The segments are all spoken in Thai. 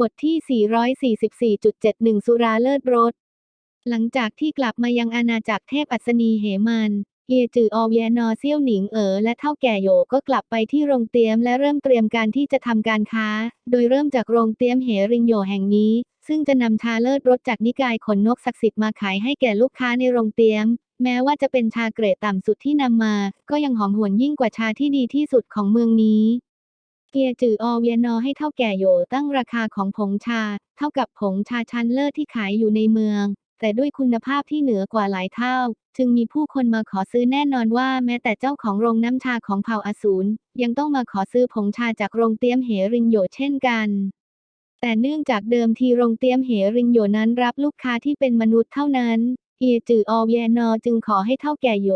บทที่ 444.71 สุราเลิศรส หลังจากที่กลับมายังอาณาจักรเทพอัศนีเหมันเอียจืออเวียนอเซี่ยวหนิงเอ๋อและเท่าแก่โยก็กลับไปที่โรงเตรียมและเริ่มเตรียมการที่จะทำการค้า โดยเริ่มจากโรงเตรียมเหริงโหยแห่งนี้ ซึ่งจะนำชาเลิศรสจากนิกายขนนกศักดิ์สิทธิ์มาขายให้แก่ลูกค้าในโรงเตรียม แม้ว่าจะเป็นชาเกรดต่ำสุดที่นำมา ก็ยังหอมหวนยิ่งกว่าชาที่ดีที่สุดของเมืองนี้ เกียจืออเวียนอให้เท่าแก่โยตั้งราคาของผงชา เท่ากับผงชาชั้นเลิศที่ขายอยู่ในเมือง แต่ด้วยคุณภาพที่เหนือกว่าหลายเท่า จึงมีผู้คนมาขอซื้อแน่นอนว่าแม้แต่เจ้าของโรงน้ำชาของเผ่าอสูรยังต้องมาขอซื้อผงชาจากโรงเตี้ยมเหริงโยเช่นกันแต่เนื่องจากเดิมทีโรงเตี้ยมเหริงโยนั้นรับลูกค้าที่เป็นมนุษย์เท่านั้น เอียจืออเวียนอจึงขอให้เท่าแก่โย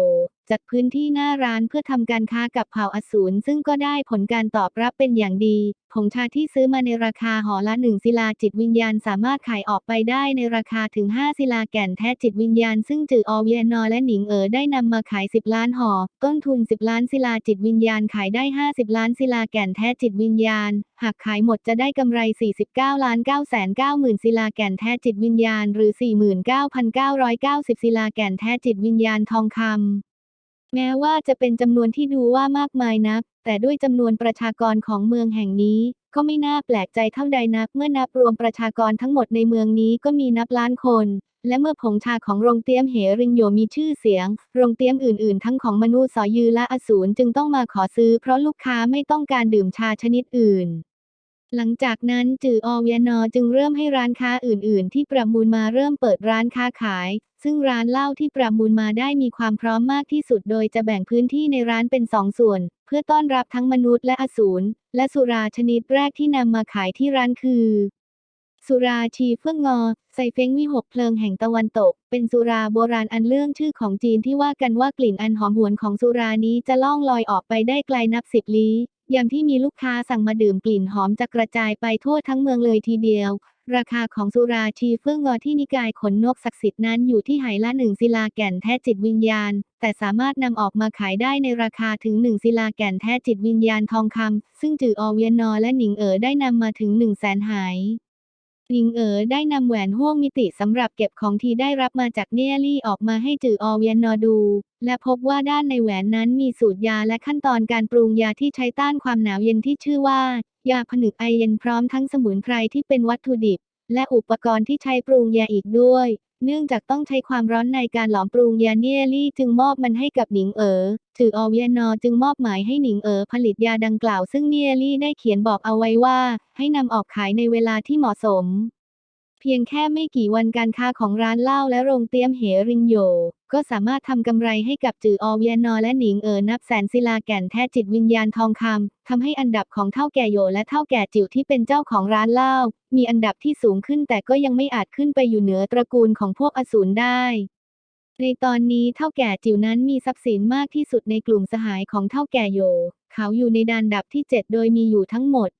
จัดพื้นที่หน้าร้านเพื่อทำการค้ากับเผ่าอสูรซึ่งก็ได้ผลการตอบรับเป็นอย่างดี ผงชาที่ซื้อมาในราคาห่อละหนึ่งศิลาจิตวิญญาณสามารถขายออกไปได้ในราคาถึง 5 ศิลาแก่นแท้จิตวิญญาณซึ่งจืออเวียนอและหนิงเอ๋อได้นำมาขาย 10 ล้านห่อ ต้นทุน 10 ล้านศิลาจิตวิญญาณขายได้ 50 ล้านศิลาแก่นแท้จิตวิญญาณ หากขายหมดจะได้กำไร 49ล้าน9แสน9หมื่นศิลาแก่นแท้จิตวิญญาณหรือ 49,990ศิลาแก่นแท้จิตวิญญาณทองคำ แม้ว่าจะเป็นจำนวนที่ดูว่ามากมายนัก แต่ด้วยจำนวนประชากรของเมืองแห่งนี้ ก็ไม่น่าแปลกใจเท่าใดนัก เมื่อนับรวมประชากรทั้งหมดในเมืองนี้ก็มีนับล้านคน และเมื่อผงชาของโรงเตี้ยมเหริงโยมีชื่อเสียง โรงเตี้ยมอื่นๆ ทั้งของมนุษย์สอยือและอสูรจึงต้องมาขอซื้อ เพราะลูกค้าไม่ต้องการดื่มชาชนิดอื่น หลังจากนั้นจืออวียนอจึงเริ่มให้ร้านค้าอื่น ๆ ที่ประมูลมาเริ่มเปิดร้านค้าขาย ซึ่งร้านเหล้าที่ประมูลมาได้มีความพร้อมมากที่สุดโดยจะแบ่งพื้นที่ในร้านเป็นสองส่วน เพื่อต้อนรับทั้งมนุษย์และอสูรและสุราชนิดแรกที่นำมาขายที่ร้านคือสุราชีเฟื่องงอใสเฟ้งวิหกเพลิงแห่งตะวันตก เป็นสุราโบราณอันเรื่องชื่อของจีนที่ว่ากันว่ากลิ่นอันหอมหวนของสุรานี้จะล่องลอยออกไปได้ไกลนับสิบลี้ ยามที่มีลูกค้าสั่งมาดื่มกลิ่นหอมจะกระจายไปทั่วทั้งเมืองเลยทีเดียว ราคาของสุราชีเฟื่องงอที่นิกายขนนกศักดิ์สิทธิ์นั้นอยู่ที่ไหละหนึ่งศิลาแก่นแท้จิตวิญญาณ แต่สามารถนำออกมาขายได้ในราคาถึงหนึ่งศิลาแก่นแท้จิตวิญญาณทองคำซึ่งจืออเวียนนอและหนิงเอ๋อได้นำมาถึงหนึ่งแสนหาย หนิงเอ๋อได้นำแหวนห่วงมิติสำหรับเก็บของที่ได้รับมาจากเนียลี่ออกมาให้จืออเวียนนอดู และพบว่าด้านในแหวนนั้นมีสูตรยาและขั้นตอนการปรุงยาที่ใช้ต้านความหนาวเย็นที่ชื่อว่า ยาผนึกไอเย็นพร้อมทั้งสมุนไพรที่เป็นวัตถุดิบ และอุปกรณ์ที่ใช้ปรุงยาอีกด้วย เนื่องจากต้องใช้ความร้อนในการหลอมปรุงยาเนียลี่จึงมอบมันให้กับหนิงเอ๋อ ถืออวียนอจึงมอบหมายให้หนิงเอ๋อผลิตยาดังกล่าวซึ่งเนียลี่ได้เขียนบอกเอาไว้ว่า ให้นำออกขายในเวลาที่เหมาะสม เพียงแค่ไม่กี่วันการค้าของร้านเหล้าและโรงเตี้ยมเหริงโย ก็สามารถทำกำไรให้กับจืออเวียนอและหนิงเอ๋อนับแสนศิลาแก่นแท้จิตวิญญาณทองคำทำให้อันดับของเท่าแก่โยและเท่าแก่จิ๋วที่เป็นเจ้าของร้านเหล้ามีอันดับที่สูงขึ้นแต่ก็ยังไม่อาจขึ้นไปอยู่เหนือตระกูลของพวกอสูรได้ในตอนนี้เท่าแก่จิ๋วนั้นมีทรัพย์สินมากที่สุดในกลุ่มสหายของเท่าแก่โย เขาอยู่ในดานดับที่ 7 โดยมีอยู่ทั้งหมด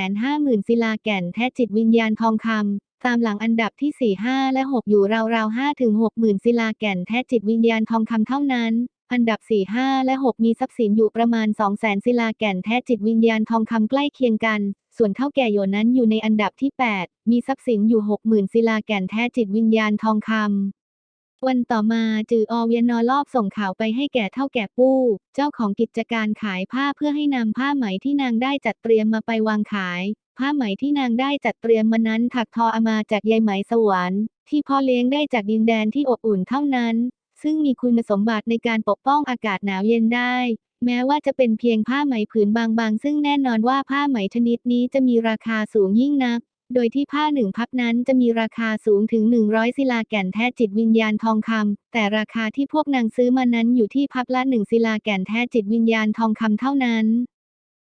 150,000ศิลาแก่นแท้จิตวิญญาณทองคำ ตามหลังอันดับที่ 4 5 และ 6 อยู่ราวๆ5ถึง60,000ศิลาแก่นแท้จิตวิญญาณทองคำเท่านั้น อันดับ 4 5 และ 6 มีทรัพย์สินอยู่ประมาณ 200,000ศิลาแก่นแท้จิตวิญญาณทองคำใกล้เคียงกัน ส่วนเท่าแก่โยนั้นอยู่ในอันดับที่ 8 มีทรัพย์สินอยู่ 60,000ศิลาแก่นแท้จิตวิญญาณทองคำวันต่อมาจืออเวียนนอรอบส่งข่าวไปให้แก่เท่าแก่ปู้ เจ้าของกิจการขายผ้าเพื่อให้นำผ้าไหมที่นางได้จัดเตรียมมาไปวางขาย ผ้าไหมที่นางได้จัดเตรียมมานั้นถักทออามาจากใยไหมสวรรค์ที่พ่อเลี้ยงได้จากดินแดนที่อบอุ่นเท่านั้น ซึ่งมีคุณสมบัติในการปกป้องอากาศหนาวเย็นได้ แม้ว่าจะเป็นเพียงผ้าไหมผืนบางๆ ซึ่งแน่นอนว่าผ้าไหมชนิดนี้จะมีราคาสูงยิ่งนัก โดยที่ผ้าหนึ่งพับนั้นจะมีราคาสูงถึง 100 ศิลาแก่นแท้จิตวิญญาณทองคำ แต่ราคาที่พวกนางซื้อมานั้นอยู่ที่พับละหนึ่งศิลาแก่นแท้จิตวิญญาณทองคำเท่านั้น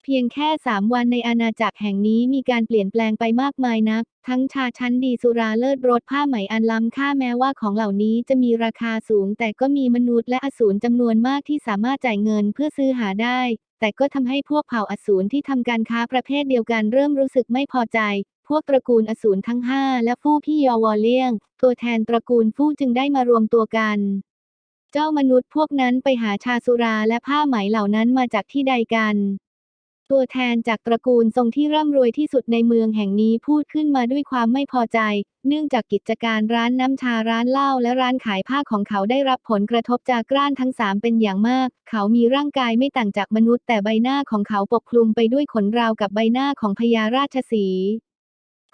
เพียงแค่3วันในอาณาจักรแห่งนี้มีการเปลี่ยนแปลงไปมากมายนัก ทั้งชาชั้นดีสุราเลิศรสผ้าไหมอันล้ำค่าแม้ว่าของเหล่านี้จะมีราคาสูง แต่ก็มีมนุษย์และอสูรจำนวนมากที่สามารถจ่ายเงินเพื่อซื้อหาได้ แต่ก็ทำให้พวกเผ่าอสูรที่ทำการค้าประเภทเดียวกันเริ่มรู้สึกไม่พอใจพวกตระกูลอสูรทั้งห้าและฟู่พี่ยอวอเลียง ตัวแทนตระกูลฟู่จึงได้มารวมตัวกัน เจ้ามนุษย์พวกนั้นไปหาชาสุราและผ้าไหมเหล่านั้นมาจากที่ใดกัน ตัวแทนจากตระกูลทรงที่ร่ำรวยที่สุดในเมืองแห่งนี้พูดขึ้นมาด้วยความไม่พอใจ เนื่องจากกิจการร้านน้ำชาร้านเหล้าและร้านขายผ้าของเขาได้รับผลกระทบจากกล้านทั้งสามเป็นอย่างมาก เขามีร่างกายไม่ต่างจากมนุษย์ แต่ใบหน้าของเขาปกคลุมไปด้วยขนราวกับใบหน้าของพญาราชสี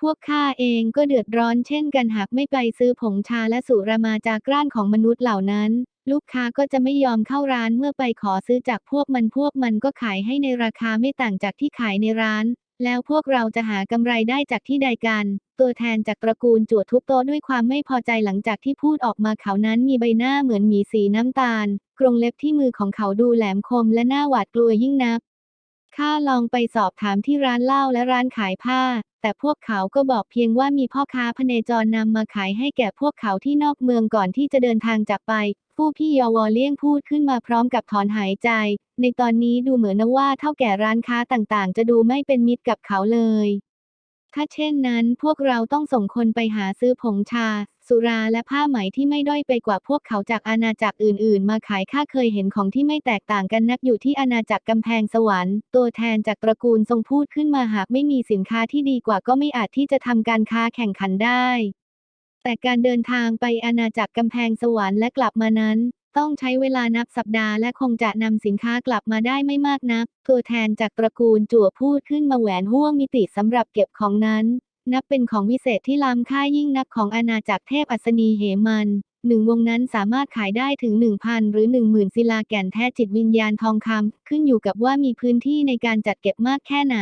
พวกข้าเองก็เดือดร้อนเช่นกันหากไม่ไปซื้อผงชาและสุรามาจากร้านของมนุษย์เหล่านั้น ลูกค้าก็จะไม่ยอมเข้าร้านเมื่อไปขอซื้อจากพวกมันพวกมันก็ขายให้ในราคาไม่ต่างจากที่ขายในร้าน แล้วพวกเราจะหากำไรได้จากที่ใดกัน ตัวแทนจากตระกูลจวดทุบโต๊ะด้วยความไม่พอใจหลังจากที่พูดออกมาเขานั้นมีใบหน้าเหมือนหมีสีน้ำตาล กรงเล็บที่มือของเขาดูแหลมคมและหน้าหวาดกลัวยิ่งนัก ข้าลองไปสอบถามที่ร้านเหล้าและร้านขายผ้า แต่พวกเขาก็บอกเพียงว่ามีพ่อค้าพเนจรนำมาขายให้แก่พวกเขาที่นอกเมืองก่อนที่จะเดินทางจากไปผู้พี่ยอวอเลี่ยงพูดขึ้นมาพร้อมกับถอนหายใจ ในตอนนี้ดูเหมือนว่าเท่าแก่ร้านค้าต่างๆ จะดูไม่เป็นมิตรกับเขาเลย ถ้าเช่นนั้นพวกเราต้องส่งคนไปหาซื้อผงชา สุราและผ้าไหมที่ไม่ด้อยไปกว่าพวกเขาจากอาณาจักรอื่น ๆ มาขายข้าเคยเห็นของที่ไม่แตกต่างกันนักอยู่ที่อาณาจักรกำแพงสวรรค์ ตัวแทนจากตระกูลทรงพูดขึ้นมาหากไม่มีสินค้าที่ดีกว่าก็ไม่อาจที่จะทำการค้าแข่งขันได้ แต่การเดินทางไปอาณาจักรกำแพงสวรรค์และกลับมานั้นต้องใช้เวลานับสัปดาห์และคงจะนำสินค้ากลับมาได้ไม่มากนัก ตัวแทนจากตระกูลจั่วพูดขึ้นมาแหวนห่วงมิติสำหรับเก็บของนั้น นับเป็นของวิเศษที่ล้ำค่ายิ่งนักของอาณาจักรเทพอัศนีเหมันหนึ่งวงนั้นสามารถขายได้ถึง 1,000 หรือ 10,000 ศิลาแก่นแท้จิตวิญญาณทองคำขึ้นอยู่กับว่ามีพื้นที่ในการจัดเก็บมากแค่ไหน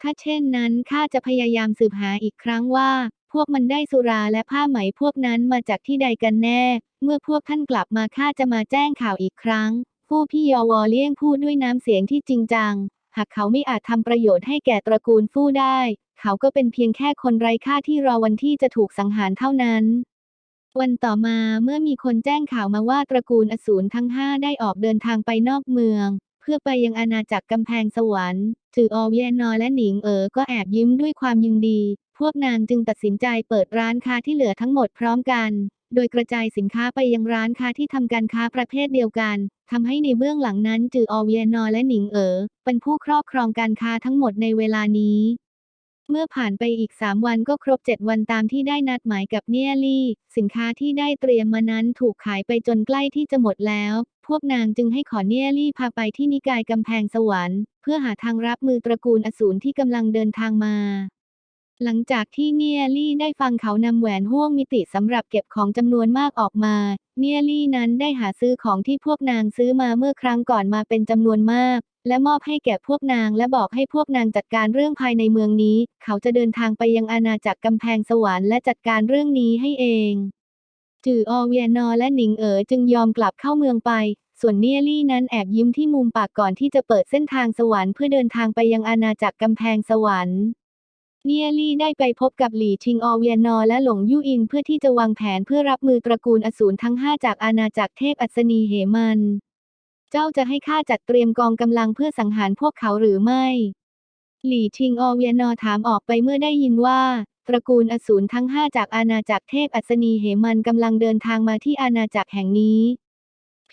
ถ้าเช่นนั้นข้าจะพยายามสืบหาอีกครั้งว่า พวกมันได้สุราและผ้าไหมพวกนั้นมาจากที่ใดกันแน่ เมื่อพวกท่านกลับมาข้าจะมาแจ้งข่าวอีกครั้ง ผู้พี่ยอวอเลี่ยงพูดด้วยน้ำเสียงที่จริงจัง หากเขาไม่อาจทำประโยชน์ให้แก่ตระกูลฟู่ได้ เขาก็เป็นเพียงแค่คนไร้ค่าที่รอวันที่จะถูกสังหารเท่านั้นวันต่อมาเมื่อมีคนแจ้งข่าวมาว่าตระกูลอสูรทั้งห้าได้ออกเดินทางไปนอกเมือง เพื่อไปยังอาณาจักรกำแพงสวรรค์ถืออเวียนอและหนิงเอ๋อก็แอบยิ้มด้วยความยินดี พวกนางจึงตัดสินใจเปิดร้านค้าที่เหลือทั้งหมดพร้อมกัน โดยกระจายสินค้าไปยังร้านค้าที่ทำการค้าประเภทเดียวกันทำให้ในเบื้องหลังนั้นจืออเวียนอและหนิงเอ๋อเป็นผู้ครอบครองการค้าทั้งหมดในเวลานี้ เมื่อผ่านไปอีก 3 วันก็ครบ 7 วันตามที่ได้นัดหมายกับเนียลี่ สินค้าที่ได้เตรียมมานั้นถูกขายไปจนใกล้ที่จะหมดแล้ว พวกนางจึงให้ขอเนียลี่พาไปที่นิกายกำแพงสวรรค์ เพื่อหาทางรับมือตระกูลอสูรที่กำลังเดินทางมา หลังจากที่เนียลี่ได้ฟังเขานำแหวนห่วงมิติสำหรับเก็บของจำนวนมากออกมา เนียลี่นั้นได้หาซื้อของที่พวกนางซื้อมาเมื่อครั้งก่อนมาเป็นจำนวนมาก และมอบให้แก่พวกนางและบอกให้พวกนางจัดการเรื่องภายในเมืองนี้ เขาจะเดินทางไปยังอาณาจักรกำแพงสวรรค์และจัดการเรื่องนี้ให้เอง จืออเวียนอและหนิงเอ๋อจึงยอมกลับเข้าเมืองไป ส่วนเนียลี่นั้นแอบยิ้มที่มุมปากก่อนที่จะเปิดเส้นทางสวรรค์เพื่อเดินทางไปยังอาณาจักรกำแพงสวรรค์ เนียลี่ได้ไปพบกับหลี่ชิงอเวียนอและหลงยู่อินเพื่อที่จะวางแผนเพื่อรับมือตระกูลอสูรทั้งห้าจากอาณาจักรเทพอัศนีเหมัน เจ้าจะให้ข้าจัดเตรียมกองกำลังเพื่อสังหารพวกเขาหรือไม่ หลี่ชิงอเวียนอถามออกไปเมื่อได้ยินว่า ตระกูลอสูรทั้งห้าจากอาณาจักรเทพอัศนีเหมันกำลังเดินทางมาที่อาณาจักรแห่งนี้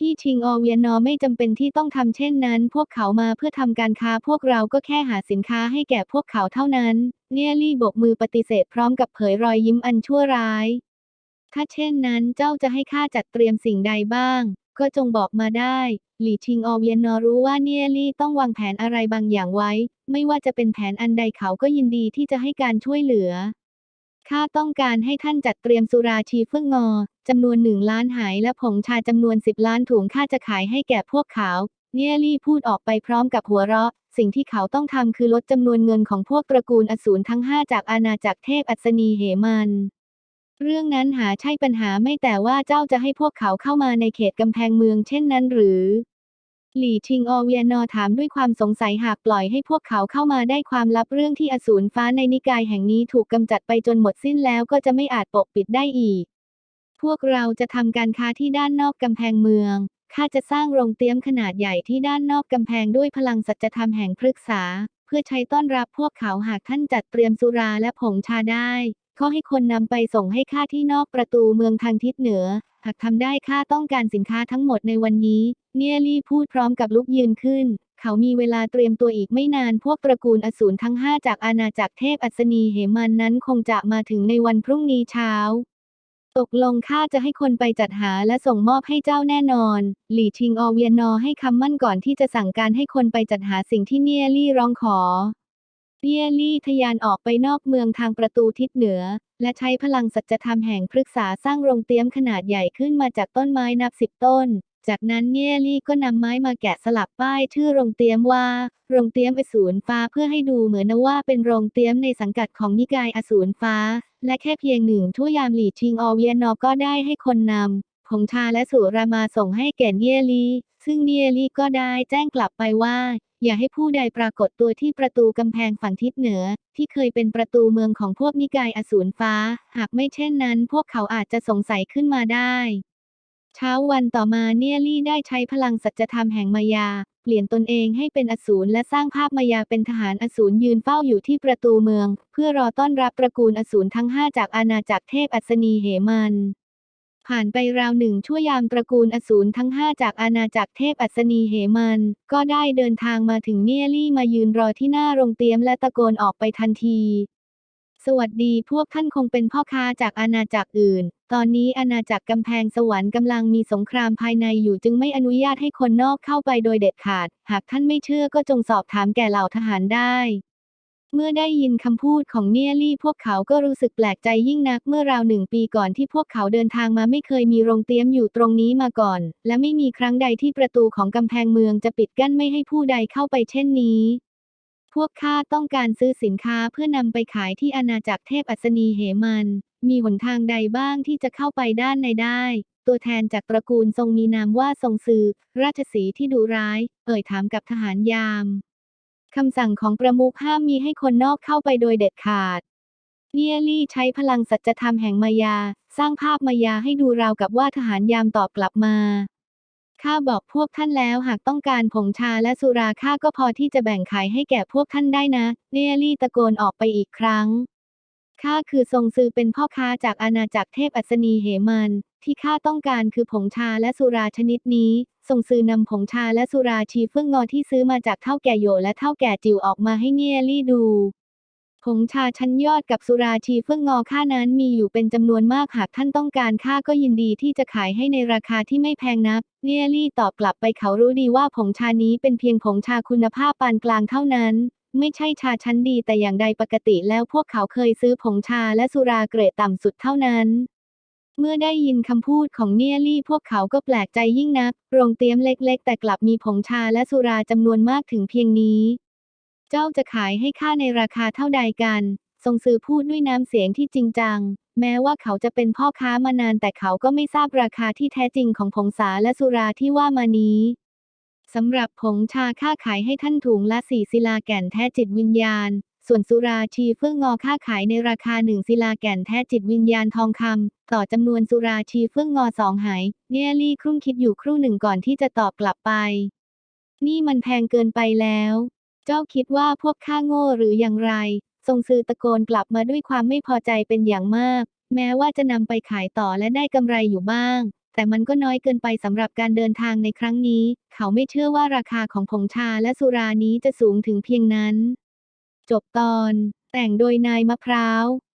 พี่ชิงอเวียนอไม่จำเป็นที่ต้องทำเช่นนั้น พวกเขามาเพื่อทำการค้าพวกเราก็แค่หาสินค้าให้แก่พวกเขาเท่านั้น เนียลี่โบกมือปฏิเสธพร้อมกับเผยรอยยิ้มอันชั่วร้าย ถ้าเช่นนั้นเจ้าจะให้ข้าจัดเตรียมสิ่งใดบ้าง ก็จงบอกมาได้ หลี่ชิงออเวียนอรู้ว่าเนียลี่ต้องวางแผนอะไรบางอย่างไว้ ไม่ว่าจะเป็นแผนอันใดเขาก็ยินดีที่จะให้การช่วยเหลือ ข้าต้องการให้ท่านจัดเตรียมสุราชีเฟื่องงอจำนวนหนึ่งล้านหายและผงชาจำนวนสิบล้านถุงข้าจะขายให้แก่พวกเขา เนียลี่พูดออกไปพร้อมกับหัวเราะ สิ่งที่เขาต้องทำคือลดจำนวนเงินของพวกตระกูลอสูรทั้งห้าจากอาณาจักรเทพอัศนีเหมันเรื่องนั้นหาใช่ปัญหาไม่แต่ว่าเจ้าจะให้พวกเขาเข้ามาในเขตกำแพงเมืองเช่นนั้นหรือ หลี่ชิงอเวียนอถามด้วยความสงสัยหากปล่อยให้พวกเขาเข้ามาได้ความลับเรื่องที่อสูรฟ้าในนิกายแห่งนี้ถูกกำจัดไปจนหมดสิ้นแล้วก็จะไม่อาจปกปิดได้อีก พวกเราจะทำการค้าที่ด้านนอกกำแพงเมือง ข้าจะสร้างโรงเตรียมขนาดใหญ่ที่ด้านนอกกำแพงด้วยพลังสัจธรรมแห่งพฤกษา เพื่อใช้ต้อนรับพวกเขาหากท่านจัดเตรียมสุราและผงชาได้ขอให้คนนำไปส่งให้ข้าที่นอกประตูเมืองทางทิศเหนือ หากทำได้ข้าต้องการสินค้าทั้งหมดในวันนี้ เนียลี่พูดพร้อมกับลุกยืนขึ้น เขามีเวลาเตรียมตัวอีกไม่นานพวกตระกูลอสูรทั้งห้าจากอาณาจักรเทพอัศนีเหมันนั้นคงจะมาถึงในวันพรุ่งนี้เช้า ตกลงข้าจะให้คนไปจัดหาและส่งมอบให้เจ้าแน่นอน หลี่ชิงอเวียนนอให้คำมั่นก่อนที่จะสั่งการให้คนไปจัดหาสิ่งที่เนียลี่ร้องขอเนียลี่ทะยานออกไปนอกเมืองทางประตูทิศเหนือ และใช้พลังสัจธรรมแห่งพฤกษาสร้างโรงเตรียมขนาดใหญ่ขึ้นมาจากต้นไม้นับสิบต้น จากนั้นเนียลี่ก็นำไม้มาแกะสลักป้ายชื่อโรงเตรียมว่า โรงเตรียมอสูรฟ้าเพื่อให้ดูเหมือนว่าเป็นโรงเตรียมในสังกัดของนิกายอสูรฟ้า และแค่เพียงหนึ่งทั่วยามหลีชิงออเวียนอก็ได้ให้คนนำผงชาและสุรามาส่งให้แก่เนียลี่ซึ่งเนียลี่ก็ได้แจ้งกลับไปว่า อย่าให้ผู้ใดปรากฏตัวที่ประตูกำแพงฝั่งทิศเหนือ ที่เคยเป็นประตูเมืองของพวกนิกายอสูรฟ้า หากไม่เช่นนั้น พวกเขาอาจจะสงสัยขึ้นมาได้ เช้าวันต่อมาเนียลี่ได้ใช้พลังสัจธรรมแห่งมายา เปลี่ยนตนเองให้เป็นอสูรและสร้างภาพมายาเป็นทหารอสูรยืนเฝ้าอยู่ที่ประตูเมือง เพื่อรอต้อนรับตระกูลอสูรทั้งห้าจากอาณาจักรเทพอัศนีเหมันผ่านไปราวหนึ่งชั่วยามตระกูลอสูรทั้งห้าจากอาณาจักรเทพอัศนีเหมัน ก็ได้เดินทางมาถึงเนียลี่มายืนรอที่หน้าโรงเตรียมและตะโกนออกไปทันที วัสดีพวกท่านคงเป็นพ่อค้าจากอาณาจักรอื่น ตอนนี้อาณาจักรกำแพงสวรรค์กำลังมีสงครามภายในอยู่จึงไม่อนุญาตให้คนนอกเข้าไปโดยเด็ดขาด หากท่านไม่เชื่อก็จงสอบถามแก่เหล่าทหารได้ เมื่อได้ยินคำพูดของเนียลี่พวกเขาก็รู้สึกแปลกใจยิ่งนักเมื่อราวหนึ่งปีก่อนที่พวกเขาเดินทางมาไม่เคยมีโรงเตรียมอยู่ตรงนี้มาก่อน และไม่มีครั้งใดที่ประตูของกำแพงเมืองจะปิดกั้นไม่ให้ผู้ใดเข้าไปเช่นนี้ พวกข้าต้องการซื้อสินค้าเพื่อนำไปขายที่อาณาจักรเทพอัศนีเหมัน มีหนทางใดบ้างที่จะเข้าไปด้านในได้ ตัวแทนจากตระกูลทรงมีนามว่าทรงซือ ราชสีที่ดุร้าย เอ่ยถามกับทหารยาม คำสั่งของประมุขห้ามมีให้คนนอกเข้าไปโดยเด็ดขาด เนียลี่ใช้พลังสัจธรรมแห่งมายา สร้างภาพมายาให้ดูราวกับว่าทหารยามตอบกลับมา ข้าบอกพวกท่านแล้วหากต้องการผงชาและสุราข้าก็พอที่จะแบ่งขายให้แก่พวกท่านได้นะ เนียลี่ตะโกนออกไปอีกครั้ง ข้าคือทรงซือเป็นพ่อค้าจากอาณาจักรเทพอัศนีเหมัน ที่ข้าต้องการคือผงชาและสุราชนิดนี้ ทรงซือนำผงชาและสุราชีเฟื่องงอที่ซื้อมาจากเท่าแก่โยและเท่าแก่จิวออกมาให้เนียลี่ดู ผงชาชั้นยอดกับสุราชีเฟื่องงอค่านั้นมีอยู่เป็นจำนวนมากหากท่านต้องการข้าก็ยินดีที่จะขายให้ในราคาที่ไม่แพงนัก เนียลี่ตอบกลับไปเขารู้ดีว่าผงชานี้เป็นเพียงผงชาคุณภาพปานกลางเท่านั้น ไม่ใช่ชาชั้นดีแต่อย่างใดปกติแล้วพวกเขาเคยซื้อผงชาและสุราเกรดต่ำสุดเท่านั้นเมื่อได้ยินคำพูดของเนียลี่พวกเขาก็แปลกใจยิ่งนัก โรงเตรียมเล็ก ๆ แต่กลับมีผงชาและสุราจำนวนมากถึงเพียงนี้ เจ้าจะขายให้ข้าในราคาเท่าใดกัน ทรงซือพูดด้วยน้ำเสียงที่จริงจัง แม้ว่าเขาจะเป็นพ่อค้ามานานแต่เขาก็ไม่ทราบราคาที่แท้จริงของผงสาและสุราที่ว่ามานี้สำหรับผงชาค่าขายให้ท่านถุงละสี่ศิลาแก่นแท้จิตวิญญาณ ส่วนสุราชีเฟื่องงอค่าขายในราคาหนึ่งศิลาแก่นแท้จิตวิญญาณทองคำต่อจำนวนสุราชีเฟื่องงอสองหายเนียลี่ครุ่นคิดอยู่ครู่หนึ่งก่อนที่จะตอบกลับไป นี่มันแพงเกินไปแล้ว เจ้าคิดว่าพวกข้าโง่หรืออย่างไร ทรงซือตะโกนกลับมาด้วยความไม่พอใจเป็นอย่างมาก แม้ว่าจะนำไปขายต่อและได้กำไรอยู่บ้าง แต่มันก็น้อยเกินไปสำหรับการเดินทางในครั้งนี้ เขาไม่เชื่อว่าราคาของผงชาและสุรานี้จะสูงถึงเพียงนั้น จบตอน แต่งโดยนายมะพร้าว